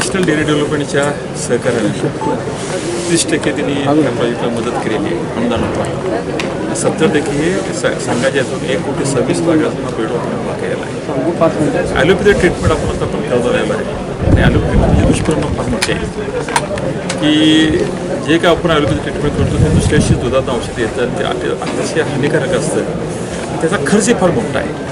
National dairy डेव्हलपमेंटच्या सहकार्याने तीस टक्के त्यांनी या प्रोजेक्टला मदत केलेली आहे अनुदानाद्वारे सत्तर टक्के हे स- संघाच्या यातून एक कोटी सव्वीस लाखाचा हा बेड आपण उभा केलेला आहे. ॲलोपॅथी ट्रीटमेंट आपण आता आपण करत राहिला आहे. आणि ॲलोपॅथी म्हणजे दुष्परिणाम फार मोठे आहेत. की जे काय आपण ॲलोपॅथी ट्रीटमेंट करतो ते दुसऱ्याशी दुधात औषध येतात ते अति- अतिशय हानिकारक असतं. त्याचा खर्चही फार मोठा आहे.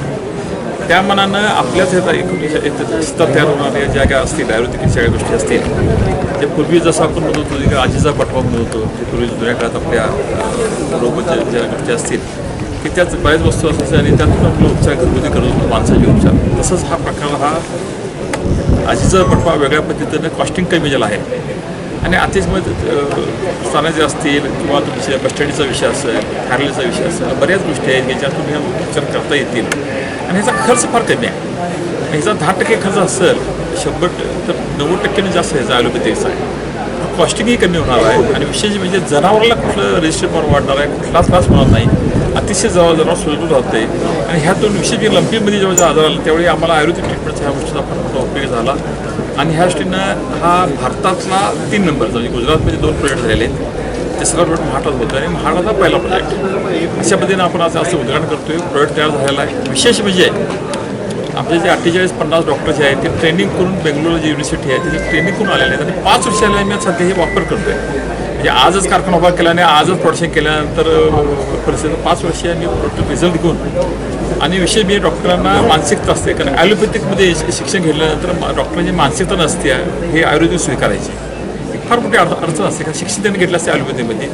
त्या मनानं आपल्याच ह्याचा एक म्हणजे तयार होणाऱ्या ज्या काय असतील आयुर्वेदिक सगळ्या गोष्टी असतील. ते पूर्वी जसं आपण म्हणत होतो की आजीचा पटवा म्हणत होतो ते पूर्वी जुन्या काळात आपल्या रोगाच्या ज्या गोष्टी असतील की त्याच बऱ्याच वस्तू असायच्या आणि त्यातून आपलं उपचार घरगुती करत होतो माणसाचे उपचार तसंच हा प्रकार हा आजीचा पटवा वेगळ्या पद्धतीनं कॉस्टिंग कमी झाला आहे. आणि अतिशय स्थानाचे असतील किंवा तुमच्या कस्टडीचा विषय असेल थारलीचा विषय असेल बऱ्याच गोष्टी आहेत ज्याच्यातून तुम्ही उपचार करता येतील. आणि ह्याचा खर्च फार कमी आहे. ह्याचा दहा टक्के खर्च असेल शंभर तर नव्वद टक्क्याने जास्त ह्याचा ॲलोपॅथीचा आहे. कॉस्टिंगही कमी होणार आहे. आणि विशेष म्हणजे जनावराला कुठलं रजिस्टर पण वाढणार आहे कुठला त्रास होणार नाही अतिशय जवळ जनावर सुरक्षित राहते. आणि ह्यातून विशेष म्हणजे लंपीमध्ये जेव्हा जेव्हा आजार आला त्यावेळी आम्हाला आयुर्वेदिक ट्रीटमेंटचा ह्या गोष्टीचा फार मोठा उपयोग झाला. आणि ह्या दृष्टीनं हा भारतातला तीन नंबरचा म्हणजे गुजरातमध्ये दोन प्रोजेक्ट झालेले आहेत. तिसरा प्रोजेक्ट महाराष्ट्रात होतो आणि महाडाचा पहिला प्रोजेक्ट अशा पद्धतीनं आपण आज असं उद्घाटन करतोय. प्रोजेक्ट तयार झालेला आहे. विशेष म्हणजे आपले जे अठ्ठेचाळीस पन्नास डॉक्टर जे आहेत ते ट्रेनिंग करून बेंगलोर जी युनिव्हर्सिटी आहे तिथे ट्रेनिंग करून आलेले आहेत. आणि पाच वर्षाला मी सध्या हे वापर करतोय. म्हणजे आजच कारखाना उभा केल्याने आजच प्रोडक्शन केल्यानंतर परिस्थिती पाच वर्ष मी प्रोडक्ट रिझल्ट घेऊन आणि विशेष मी डॉक्टरांना मानसिकता असते. कारण ॲलोपॅथिकमध्ये शिक्षण घेतल्यानंतर डॉक्टरांची मानसिकता नसते. हे आयुर्वेदिक स्वीकारायची. फार मोठी अड अडचण असते. कारण शिक्षण त्यांनी घेतलं असते ॲलोपॅथीमध्ये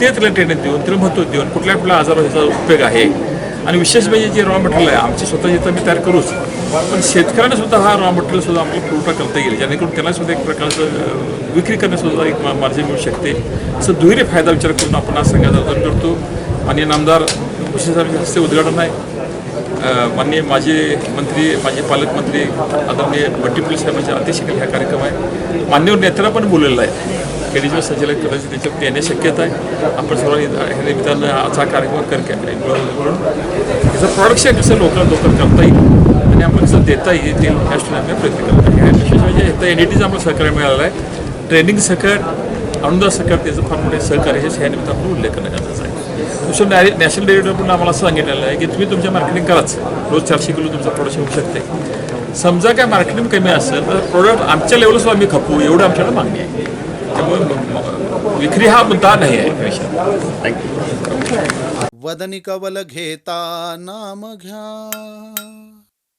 ते त्याला ट्रेनिंग देऊन त्याला महत्त्व देऊन कुठल्या कुठल्या आजारावर ह्याचा उपयोग आहे. आणि विशेष म्हणजे जे रॉ मटेरियल आहे आमची स्वतःची तर मी तयार करूच पण शेतकऱ्यांना सुद्धा हा रॉ मटेरियल सुद्धा आपल्याला पुरवठा करता येईल. जेणेकरून त्यांना सुद्धा एक प्रकारचं विक्री करण्यासुद्धा एक मार्जिन मिळू शकते. असं दुहेरी फायदा विचार करून आपण आज सगळ्यात करतो. आणि नामदार विशेष हस्ते उद्घाटन आहे. माननीय माजी मंत्री माजी पालकमंत्री आदरणीय मल्टीपल साहेबांच्या अध्यक्षतेखाली हा कार्यक्रम आहे. मान्यवर नेत्याला पण बोललेला आहे. केडीचं संचालक कदाचित त्याच्यावर येण्याची शक्यता आहे. आपण सर्वांनी ह्या निमित्तानं आजचा कार्यक्रम कर म्हणून त्याचं प्रोडक्शन कसं लोकांना लोकल करता येईल आणि आपण कसं देता येतील या आम्ही प्रयत्न करत आहे. आणि विशेष म्हणजे इथं एन ई टीचं आम्हाला सहकार्य मिळालं आहे. ट्रेनिंग सकट अनुदान सकट त्याचं फार मोठे सहकार्य हे ह्या निमित्त आपण उल्लेख करणं गरजेचं आहे. दुसरं नॅ नॅशनल डेव्हलपमेंट आम्हाला असं सांगितलेलं आहे की तुम्ही तुमच्या मार्केटिंग कराच. रोज चारशे किलो तुमचं प्रोडक्शन होऊ शकते. समजा काय मार्केटिंग कमी असेल तर प्रोडक्ट आमच्या सुद्धा आम्ही खपू एवढं आमच्याकडे मागणी आहे. त्यामुळे विक्री हा मुद्दा नाही आहे. थँक्यू वदनी कवल घेता नाम घ्या.